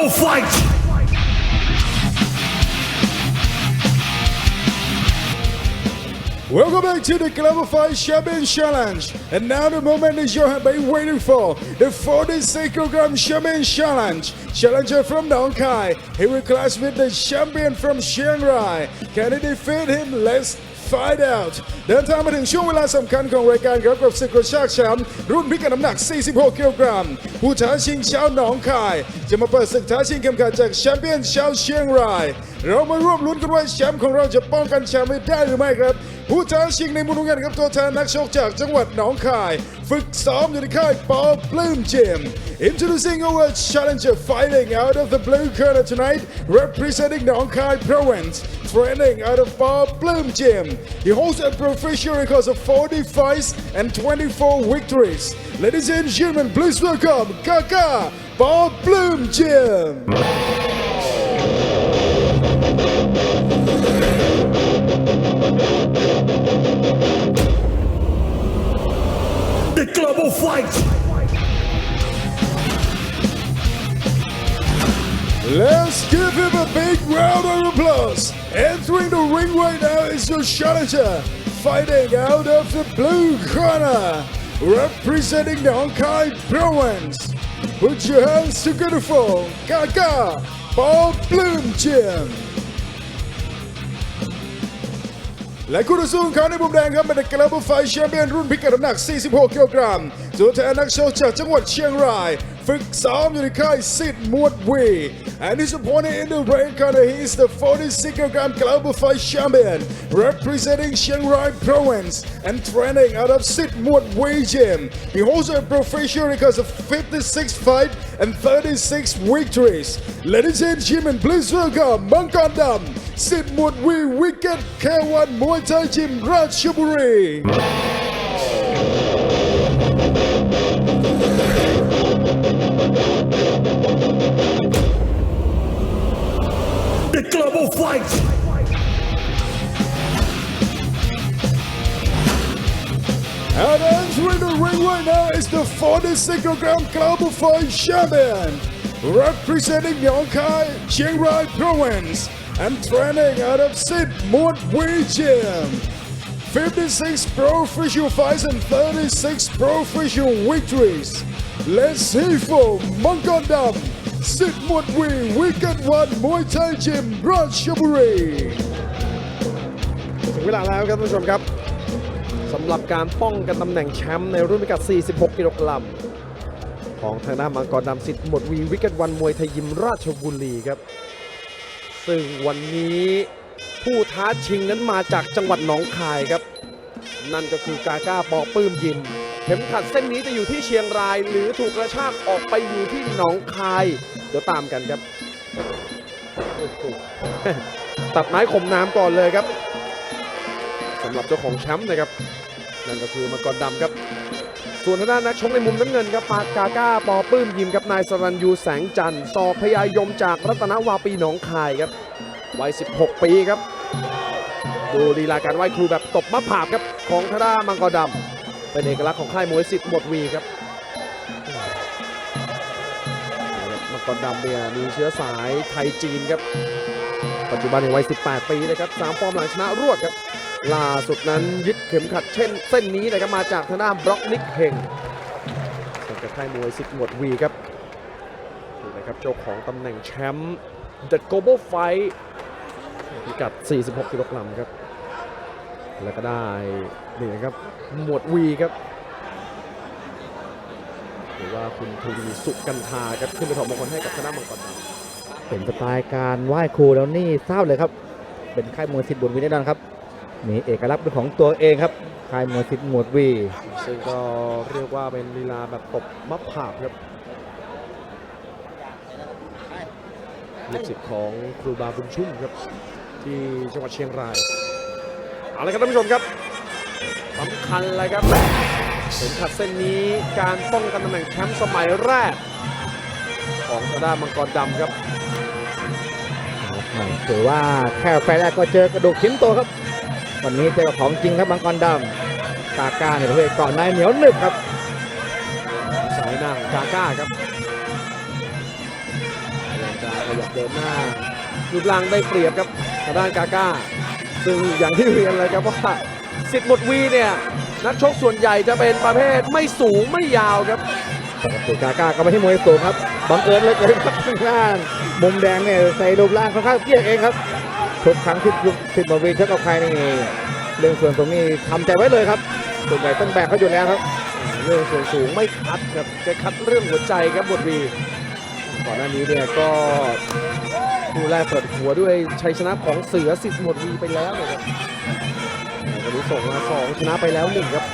global fight. Welcome back to the Global Fight Champion Challenge. And now the moment is you have been waiting for. The 46 kilogram Champion Challenge. Challenger from Nong Khai. He will clash with the champion from Chiang. Can he defeat him? Let's find out เดินทางมาถึงช่วงเวลาสำคัญของรายการครับกับศึกกระชากแชมป์รุ่นพิกัดน้ำหนัก 46 กิโลกรัม ผู้ท้าชิงชาวหนองคาย จะมาเปิดศึกท้าชิงเข็มขัดจากแชมเปี้ยนชาวเชียงราย เรามาร่วมลุ้นกันว่าแชมป์ของเราจะป้องกันแชมป์ไว้ได้หรือไม่ครับ ผู้ท้าชิงในมุมน้ำเงินครับตัวแทนนักชกจากจังหวัดหนองคาย ฝึกซ้อมอยู่ในค่ายปอปลื้มเจม Introducing our challenger fighting out of the blue corner tonight representing Nong Khai province training out of Bob Bloom Gym. He holds a professional record of 40 fights and 24 victories. Ladies and gentlemen, please welcome Kaka Bob Bloom Gym. The club global fight. Let's give him a big round of applause. Entering the ring right now is your challenger, fighting out of the blue corner, representing the Honkai province. Put your hands together for Gaga Bob Bloom Gym. และคู่ต่อสู้ของเขาในมุมแดงครับเป็นกลาบไฟแชมเปี้ยนรุ่นพิกัดน้ำหนัก 46 กิโลกรัมตัวแทนนักชกจากจังหวัดเชียงราย ฝึกซ้อมอยู่ในค่ายสิทธิ์มวดวี and his opponent in the red corner he is the 46 kilogram global fight champion representing Chiang Rai province and training out of Sid Muat Wei Gym. He holds a professional record of 56 fight and 36 victories. Ladies and gentlemen, please welcome Mangkan Dam, Sid Muat Wei Wicked K1 Muay Thai Gym Ratchaburi. The global fight. And entering the ring right now is the 46 kilogram global fight champion, representing Yongkai, Chiang Rai province, and training out of Sid Muat Wei Gym. 56 pro official fights and 36 pro official victories. Let's see for Mangandam, Sid Muat Wei Wicked One Muay Thai Gym, Ratchaburi. ถึงเวลาแล้วครับท่านผู้ชมครับสำหรับการป้องกันตำแหน่งแชมป์ในรุ่นพิกัด 46 กิโลกรัมของทางด้านมังกรดำสิทธิ์หมดวีวิกเก็ตวันมวยไทยยิมราชบุรีครับ ซึ่งวันนี้ผู้ท้าชิงนั้นมาจากจังหวัดหนองคายครับ นั่นก็คือกาก้าปอปื้มยิม เข็มขัดเส้นนี้จะอยู่ที่เชียงราย หรือถูกกระชากออกไปอยู่ที่หนองคาย เดี๋ยวตามกันครับโอ้โหตัดไม้ข่มน้ำก่อนเลยครับสำหรับเจ้าของแชมป์นะครับ นั่นก็คือมังกรดำครับ ส่วนทางด้านนักชกในมุมน้ำเงินครับปากาก้าปอปื้มยิมกับนายสรัญยูแสงจันทร์สอบพยายมจากรัตนวาปีหนองคายครับวัย 16 ปีครับ ดูลีลาการไหว้ครูแบบตบมะผาบครับของทาด้ามังกรดำเป็นเอกลักษณ์ของค่ายมวยสิทธิ์หมดวีครับมังกรดำเนี่ยมีเชื้อสายไทยจีนครับ ปัจจุบันในวัย 18 ปีเลยครับสามฟอร์มหลังชนะรวดครับ ล่าสุดนั้นยึดเข็มขัดเช่นเส้นนี้นะครับมาจากทางด้านบล็อกนิกเฮงเป็นกับค่ายมวยสิทธิ์หมวดวีครับนี่นะครับเจ้าของตำแหน่งแชมป์ The Global Fight พิกัด 46กิโลกรัมครับ แล้วก็ได้นี่นะครับหมวดวีครับหรือว่าคุณทวีสุกันทาครับขึ้นไปถอดมงคลให้กับคณะมังกรดำเห็นสไตล์การไหว้ครูแล้วนี่ทราบเลยครับ เป็นค่ายมวยสิทธิ์บุญวินแน่นอนครับ มีเอกลักษณ์เป็นของตัวเองครับค่ายมวยสิทธิ์หมวดวี ซึ่งก็เรียกว่าเป็นลีลาแบบตบมะผาบครับลูกศิษย์ของครูบาบุญชุ่มครับ ที่จังหวัดเชียงรายเอาละครับท่านผู้ชมครับสำคัญเลยครับเข็มขัดเส้นนี้การป้องกันตำแหน่งแชมป์สมัยแรก ของทางด้านมังกรดำครับถือว่าแค่ไฟแรกก็เจอกระดูกชิ้นโตครับ วันนี้เจอกับของจริงครับมังกรดำตาก้าเนี่ยประเภทก่อนในเหนียวหนึบครับ สายหน้าของกาก้าครับขยับเดินหน้ารูปร่างได้เปรียบครับทางด้านกาก้า ซึ่งอย่างที่เรียนเลยครับว่าสิทธิ์หมดวีเนี่ยนักชกส่วนใหญ่จะเป็นประเภทไม่สูงไม่ยาวครับปกติกาก้าก็ไม่ใช่มวยสูงครับบังเอิญเลยเกินครับข้างล่างมุมแดงเนี่ยใส่รูปร่างค่อนข้างเตี้ยเองครับ ทุกครั้งที่ลุกสิบมาวีชกกับใครนี่เรื่องส่วนตรงนี้ทำใจไว้เลยครับส่วนใหญ่ต้องแบกเขาอยู่แล้วครับเรื่องส่วนสูงไม่คัดครับจะคัดเรื่องหัวใจครับบทวีก่อนหน้านี้เนี่ยก็คู่แรกเปิดหัวด้วยชัยชนะของเสือสิทธิ์หมดวีไปแล้วนะครับวันนี้ส่งมาสองชนะไปแล้วหนึ่งครับ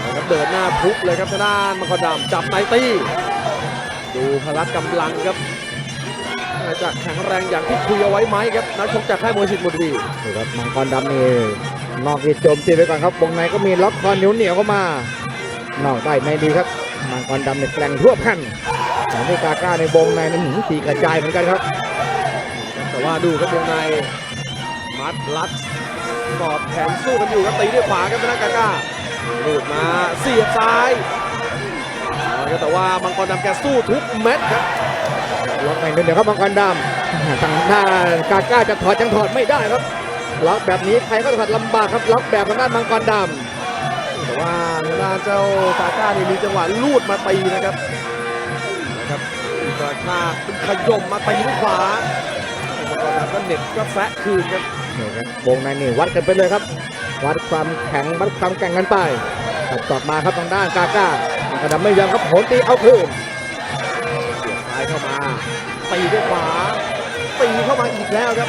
เอาครับเดินหน้าทุบเลยครับทางด้านมังกรดำจับในตี้ดูพละกำลังครับ จะแข็งแรงอย่างที่คุยเอาไว้ไหมครับนักชกจากค่ายมวยสิทธิ์หมดวีนี่ครับมังกรดำนี่นอกที่โจมตีไปก่อนครับวงในก็มีล็อกคอเหนียวเหนียวๆเข้ามานอกได้ในดีครับมังกรดำในแกร่งทั่วพันของที่กาก้าในวงในนี่หืมตีกระจายเหมือนกันครับ แต่ว่าดูครับวงในมัดลัดกอดแขนสู้กันอยู่ครับตีด้วยขวาครับทางด้านกาก้าหลุดมาเสียบซ้ายเอาละครับแต่ว่ามังกรดำแกสู้ทุกเม็ดครับ ล็อกในนิดเดียวครับมังกรดำทางด้านกาก้าจะถอดยังถอดไม่ได้ครับล็อกแบบนี้ใครก็ถอดลำบากครับล็อกแบบทางด้านมังกรดำแต่ว่าทางด้านเจ้าซาก้านี่มีจังหวะลูดมาตีนะครับนะครับกระชากขยมมาตีด้วยขวามังกรดำก็เหน็บก็แซะคืนครับนี่ครับวงในนี่วัดกันไปเลยครับ วัดความแข็งวัดความแกร่งกันไปตัดตอดมาครับทางด้านกาก้ามังกรดำไม่ยอมครับโหนตีเอาคืน ตีด้วยขวาตีเข้ามาอีกแล้วครับ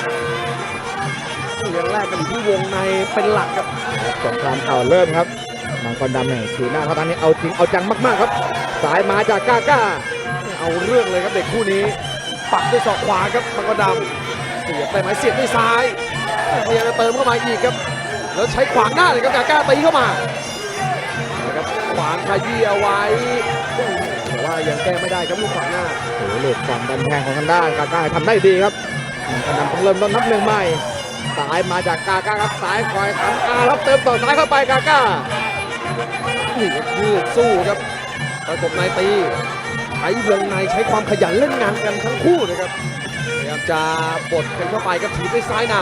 เรื่องแรกกันอยู่ที่วงในเป็นหลักครับสงครามเก่าเริ่มครับมังกรดำเนี่ยสีหน้าเขาตอนนี้เอาจริงเอาจังมากๆครับ สายมาจากกาก้าเอาเรื่องเลยครับเด็กคู่นี้ ปักด้วยศอกขวาครับมังกรดำเสียบไปไหมเสียบด้วยซ้ายพยายามจะเติมเข้ามาอีกครับ แล้วใช้ขวางหน้าเลยครับกาก้าตีเข้ามานะครับขวางขยี้เอาไว้แต่ว่า ยังแก้ไม่ได้ครับลูกขวางหน้าโอ้โหลูกฝั่งดันแทงของทางด้านกาก้าทำได้ดีครับมังกรดำต้องเริ่มต้นนับหนึ่งใหม่สายมาจากกาก้าครับสายคอยขันอารับเติมต่อสายเข้าไปกาก้านี่ครับยืดสู้ครับประกบในตีใช้วงในใช้ความขยันเล่นงานกันทั้งคู่นะครับพยายามจะบดกันเข้าไปครับถีบด้วยซ้ายน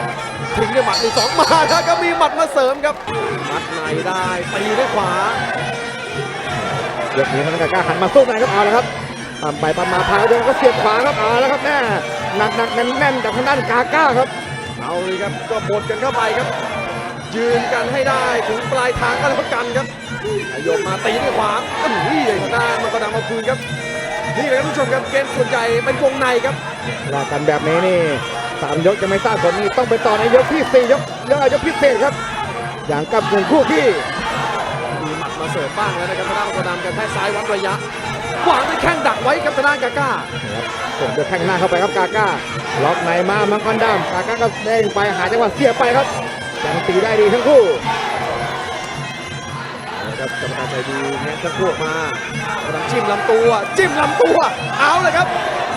ำทิ้งด้วยหมัดหนึ่งสองมาแล้วก็มีหมัดมาเสริมครับมัดในได้ตีด้วยขวา ยกนี้ทางกาก้าหันมาสู้ในครับเอาละครับตามไปตามมาพาเดินก็เสียบขวาครับเอาละครับแน่หนักหนักๆแน่นแน่นๆจากทางด้านกาก้าครับเอาเลยครับก็บดกันเข้าไปครับ ยืนกันให้ได้ถึงปลายทางก็แล้วกันครับขยมมาตีด้วยขวาอื้อหือทางด้านมันก็ดังมาคืนครับนี่เลยครับผู้ชมครับเกมส่วนใหญ่เป็นวงในครับว่ากันแบบนี้นี่สามยกจะไม่ทราบผลนี่ต้องไปต่อในยกที่สี่ยกยกยกพิเศษครับ อย่างกับหนึ่งคู่ที่ มีหมัดมาเสริมบ้างแล้วนะครับทางด้านมังกรดำกันแค่ซ้ายวัดระยะวางด้วยแข้งดักไว้ครับทางด้านกาก้าผมจะแข้งหน้าเข้าไปครับกาก้าล็อกในมามังกรดำกาก้าก็เด้งไปหาจังหวะเสียบไปครับยังตีได้ดีทั้งคู่นะครับกรรมการใจดีแง้มชักโครกมากำลังจิ้มลำตัวจิ้มลำตัวเอาเลยครับ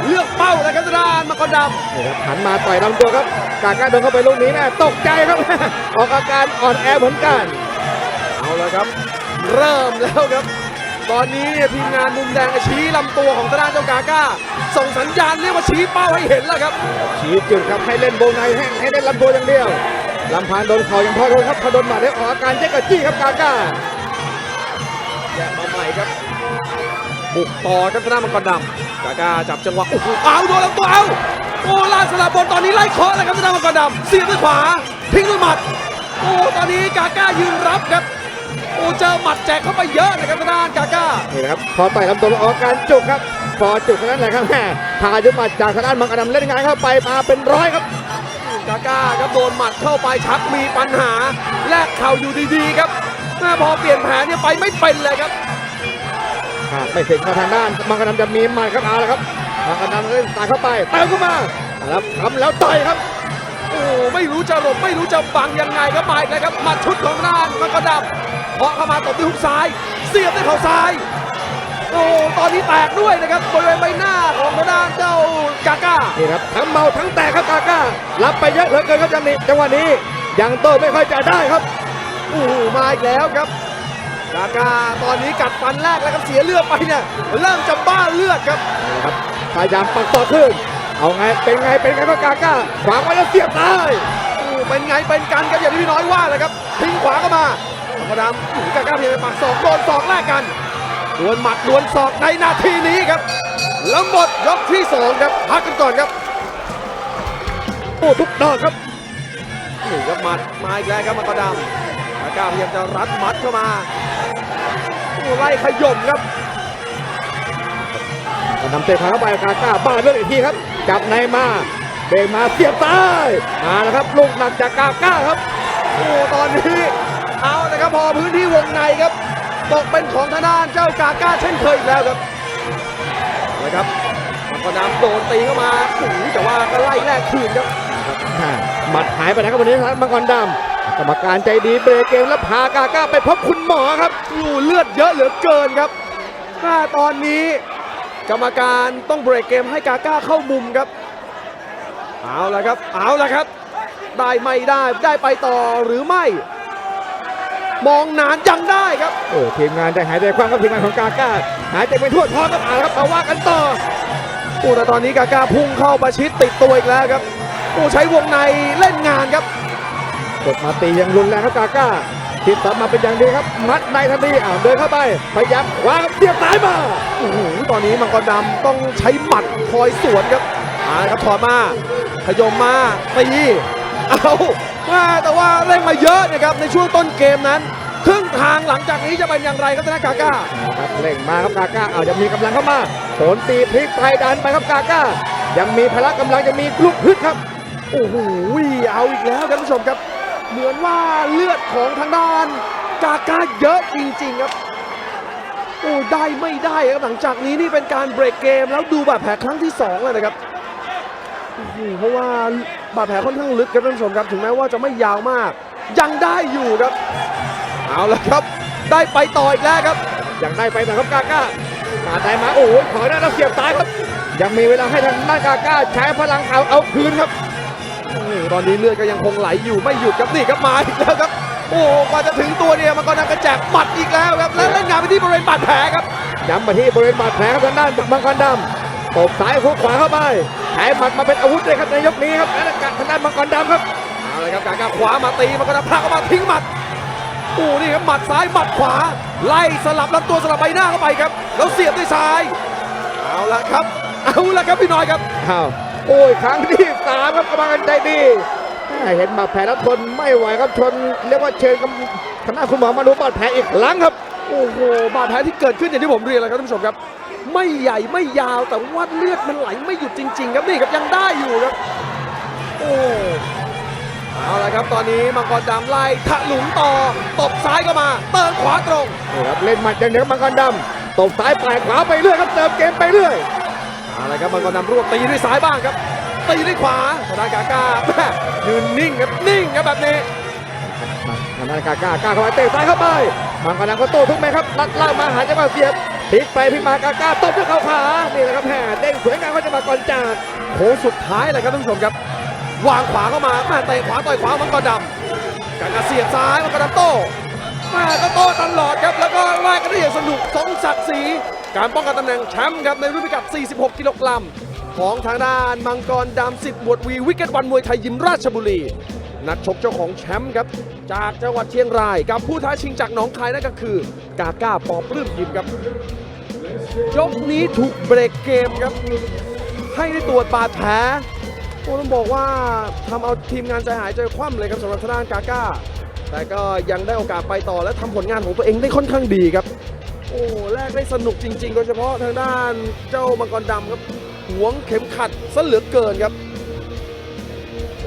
เลือกเป้าเลยครับทางด้านมังกรดนี่ครับหันมาต่อยลำตัวครับกาก้าโดนเข้าไปลูกนี้แม่ตกใจครับ ออกอาการอ่อนแอเหมือนกันำเอาเลยครับ เริ่มแล้วครับ ตอนนี้ทีมงานมุมแดงชี้ลำตัวของทางด้านเจ้ากาก้า ส่งสัญญาณเรียกว่าชี้เป้าให้เห็นแล้วครับ ชี้จุดครับให้เล่นโบว์ในให้ให้เล่นลำตัวอย่างเดียวลำพานโดนเข่ายังพอโดนครับพอโดนหมัดได้ออกอาการเจ๊กกะจี้ครับกาก้าแยกมาใหม่ครับบุกต่อครับทางด้านมังกรดำกาก้าจับจังหวะโอ้โหเอาโดนลำตัวเอาโอ้ลาดสลับบนตอนนี้ไล่เคาะเลยครับทางด้านมังกรดำเสียบด้วยขวาทิ้งด้วยหมัดโอ้ตอนนี้กาก้ายืนรับครับ โอ้เจอหมัดแจกเข้าไปเยอะนะครับทางด้านกาก้านี่นะครับพอต่อยลำตัวแล้วออกอาการจุกครับพอจุกเท่านั้นแหละครับแม่พายุหมัดจากทางด้านมังกรดำเล่นงานเข้าไปมาเป็นร้อยครับกาก้าครับโดนหมัดเข้าไปชักมีปัญหาแลกเข่าอยู่ดีๆครับแม่พอเปลี่ยนแผนเนี่ยไปไม่เป็นเลยครับหากไม่ถึงมาทางด้านมังกรดำจะมีหมัดครับเอาละครับมังกรดำเล่นตายเข้าไปเติมเข้ามาเอาละครับทำแล้วต่อยครับโอ้ไม่รู้จะหลบไม่รู้จะบังยังไงครับมาอีกแล้วครับหมัดชุดของด้านมังกรดำ เพาะเข้ามาตบด้วยฮุกซ้าย เสียบด้วยเข่าซ้าย โอ้ตอนนี้แตกด้วยนะครับบริเวณใบหน้าของทางด้านเจ้ากาก้านี่ครับทั้งเมาทั้งแตกครับกาก้ารับไปเยอะเหลือเกินครับจังนี้จังหวะนี้ยังโตไม่ค่อยจะได้ครับโอ้โหมาอีกแล้วครับกาก้าตอนนี้กัดฟันแรกแล้วครับเสียเลือดไปเนี่ยเริ่มจะบ้าเลือดครับนี่ครับพยายามปักต่อขึ้น เอาไงเป็นไงเป็นไงก็กาก้าขวางไว้แล้วเสียบได้โอ้เป็นไงเป็นกันครับอย่างที่พี่น้อยว่าเลยครับทิ้งขวาเข้ามา ธรรมดามหกาก้าเพียงแต่ปักศอกโดนศอกแรกกันดวลหมัดดวลศอกในนาทีนี้ครับแล้วหมดยกที่สองครับพักกันก่อนครับโอ้ทุกดอกครับนี่ครับหมัดมาอีกแล้วครับมังกรดำกาก้าพยายามจะรัดหมัดเข้ามาโอ้ไล่ขย่มครับนำเตะขาเข้าไปกาก้าบ้าเลือดอีกทีครับ จับในมาเบรกมาเสียบใต้มาแล้วครับ ลูกหนักจากกาก้าครับ โอ้ตอนนี้เอาละ ครับพอพื้นที่วงในครับตกเป็นของทางด้านเจ้ากาก้าเช่นเคยอีกแล้วครับนะครับมังกรดำโดนตีเข้ามาโอ้โหแต่ว่าก็ไล่แลกคืนครับอ่าหมัดหายไปนะครับวันนี้ครับมังกรดำกรรมการใจดีเบรกเกมแล้วพากาก้าไปพบคุณหมอครับอยู่เลือดเยอะเหลือเกินครับถ้าตอนนี้กรรมการต้องเบรกเกมให้กาก้าเข้ามุมครับเอาละครับเอาละครับ ได้ไม่ได้ได้ไปต่อหรือไม่ มองนานยังได้ครับโอ้ทีมงานใจหายใจคว่ำครับทีมงานของกาก้าหายใจเป็นทั่วท้องครับเอาละครับมาว่ากันต่อโอ้แต่ตอนนี้กาก้าพุ่งเข้าประชิดติดตัวอีกแล้วครับโอ้ใช้วงในเล่นงานครับกดมาตีอย่างรุนแรงครับกาก้าทิศตามมาเป็นอย่างดีครับ มัดในทันทีอ้าวเดินเข้าไปพยายามขวางครับเสียบซ้ายมาโอ้โหตอนนี้มังกรดำต้องใช้หมัดคอยสวนครับมาครับถอดมาขยมมาตีเอาว่า แต่ว่าเร่งมาเยอะนะครับในช่วงต้นเกมนั้นครึ่งทางหลังจากนี้จะเป็นอย่างไรครับธนากาก้าครับเร่งมาครับกาก้าเอายังมีกำลังเข้ามาโผนตีพลิกไปดันไปครับกาก้า ยังมีพละกำลังยังมีลูกฮึดครับโอ้โหเอาอีกแล้วครับท่านผู้ชมครับ เหมือนว่าเลือดของทางด้านกาก้าเยอะจริงๆครับโอ้ได้ไม่ได้ครับหลังจากนี้นี่เป็นการเบรกเกมแล้วดูบาดแผลครั้งที่สองเลยนะครับ โอ้โหเพราะว่าบาดแผลค่อนข้างลึกครับท่านผู้ชมครับ ถึงแม้ว่าจะไม่ยาวมาก ยังได้อยู่ครับ เอาละครับ ได้ไปต่ออีกแล้วครับ ยังได้ไปหน่อครับกาก้าปาได้มาโอ้โหขอได้แล้วเสียบซ้ายครับ ยังมีเวลาให้ทางด้านกาก้าใช้พลังเอาเอาคืนครับตอนนี้เลือดก็ยังคงไหลอยู่ไม่หยุดครับนี่ครับมาอีกแล้วครับ โอ้กว่าจะถึงตัวเนี่ยมันก็นำกระแจกหมัดอีกแล้วครับ แล้วเล่นงานไปที่บริเวณบาดแผลครับย้ำมาที่บริเวณบาดแผลครับทางด้านมังกรดำ ตบซ้ายหุกขวาเข้าไปใช้หมัดมาเป็นอาวุธเลยครับในยกนี้ครับและทางด้านมังกรดำครับเอาเลยครับการก้าวขวามาตีมันก็นำพลักเข้ามาทิ้งหมัดโอ้นี่ครับหมัดซ้ายหมัดขวา ไล่สลับลำตัวสลับใบหน้าเข้าไปครับแล้วเสียบด้วยซ้ายเอาละครับ เอาละครับพี่น้อยครับอ้าวโอ้ยครั้งที่สามครับกรรมการใจดีแม่เห็นบาดแผลแล้วทนไม่ไหวครับทนเรียกว่าเชิญกับคณะคุณหมอมาดูบาดแผลอีกครั้งครับโอ้โหบาดแผลที่เกิดขึ้นอย่างที่ผมเรียนแล้วครับท่านผู้ชมครับ ไม่ใหญ่ไม่ยาวแต่ว่าเลือดมันไหลไม่หยุดจริง ๆ ครับนี่ครับยังได้อยู่ครับ โอ้เอาละครับตอนนี้มังกรดำไล่ถลุงต่อตบซ้ายเข้ามาเติมขวาตรงนี่ครับเล่นหมัดอย่างเดียวครับมังกรดำตบซ้ายปลายขวาไปเรื่อยครับเติมเกมไปเรื่อยเอาละครับมังกรดำรวบตีด้วยซ้ายบ้างครับตีด้วยขวาธนากาก้าแม่ยืนนิ่งครับนิ่งครับแบบนี้ทางด้านกาก้ากล้าเข้าไปเตะซ้ายเข้าไปมังกรดำก็โต้ทุกแม่ครับลัดล่างมาหาจังหวะเสียบ พลิกไปพลิกมากาก้าตบด้วยเข่าขานี่แหละครับแห่เด้งสวยงามเขาจะมากรจากโค้งสุดท้ายเลยครับท่านผู้ชมครับ วางขวาเข้ามาแม่เตะขวาต่อยขวามังกรดำการกระเสียบซ้ายมังกรดำโต้แม่ก็โต้ตลอดครับแล้วก็ไล่กันได้อย่างสนุกสองศักดิ์ศรีการป้องกันตำแหน่งแชมป์ครับในรุ่นพิกัด 46 กิโลกรัมของทางด้านมังกรดำสิทธิ์บวชวีวิกเก็ตวันมวยไทยยิมราชบุรี นักชกเจ้าของแชมป์ครับ จากจังหวัดเชียงราย กับผู้ท้าชิงจากหนองคายนั่นก็คือกาก้าปอปลื้มยิมครับยกนี้ถูกเบรกเกมครับ ให้ได้ตรวจบาดแผลโอ้ต้องบอกว่าทำเอาทีมงานใจหายใจคว่ำเลยครับสำหรับทางด้านกาก้า แต่ก็ยังได้โอกาสไปต่อและทำผลงานของตัวเองได้ค่อนข้างดีครับ โอ้แรกได้สนุกจริงๆโดยเฉพาะทางด้านเจ้ามังกรดำครับหวงเข็มขัดซะเหลือเกินครับ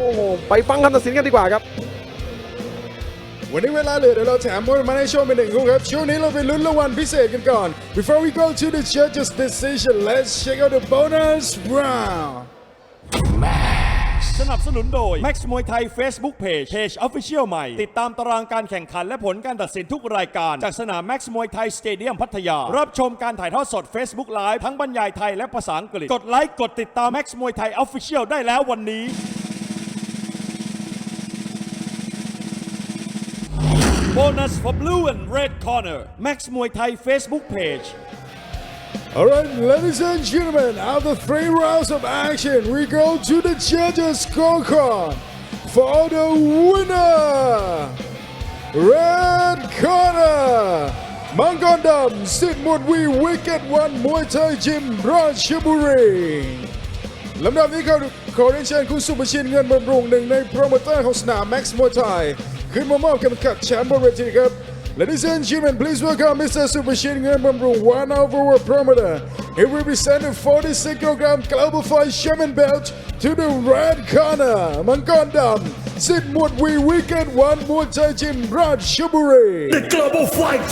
โอ้โหไปฟังคำตัดสินกันดีกว่าครับวันนี้เวลาเหลือเดี๋ยวเราแถมมวยมาให้ชมเป็นหนึ่งคู่ครับช่วงนี้เราไปลุ้นรางวัลพิเศษกันก่อน Before we go to the judges decision let's check out the bonus round สนับสนุนโดย Max มวยไทย Facebook Page Page Official ใหม่ ติดตามตารางการแข่งขันและผลการตัดสินทุกรายการ จากสนาม Max มวยไทยสเตเดียมพัทยา รับชมการถ่ายทอดสด Facebook Live ทั้งบรรยายไทยและภาษาอังกฤษ กดไลค์ กดติดตาม Max มวยไทย Official ได้แล้ววันนี้ Bonus for Blue and Red Corner Max มวยไทย Facebook Page All right, ladies and gentlemen, after three rounds of action, we go to the judges' scorecard for the winner. Red corner, มังกรดำสิทธิ์หมดวีวิกเก็ตวันมวยไทยยิมราชบุรี ลำดับนี้ก็ขอเรียนเชิญคุณสุภชินเงินบำรุงหนึ่งในโปรโมเตอร์ของสนามแม็กซ์มวยไทย ขึ้นมามอบเข็มขัดแชมป์บนเวทีครับ Ladies and gentlemen, please welcome Mr. Supershin Nguyen Bamrung, one overworld promoter. He represented 46 kilogram global fight shaman belt to the red corner. Mangon Dam, Sid Mutwi Weekend One More Thai Gym, Raj Shuburi. The Global Fight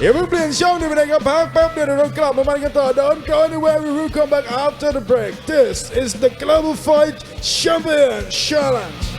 อย่าเพิ่งเปลี่ยนช่องนี้ไปไหนครับพักแป๊บเดียวเดี๋ยวเรากลับมามันกันต่อ Don't go anywhere we will come back after the break This is the Global Fight Champion Challenge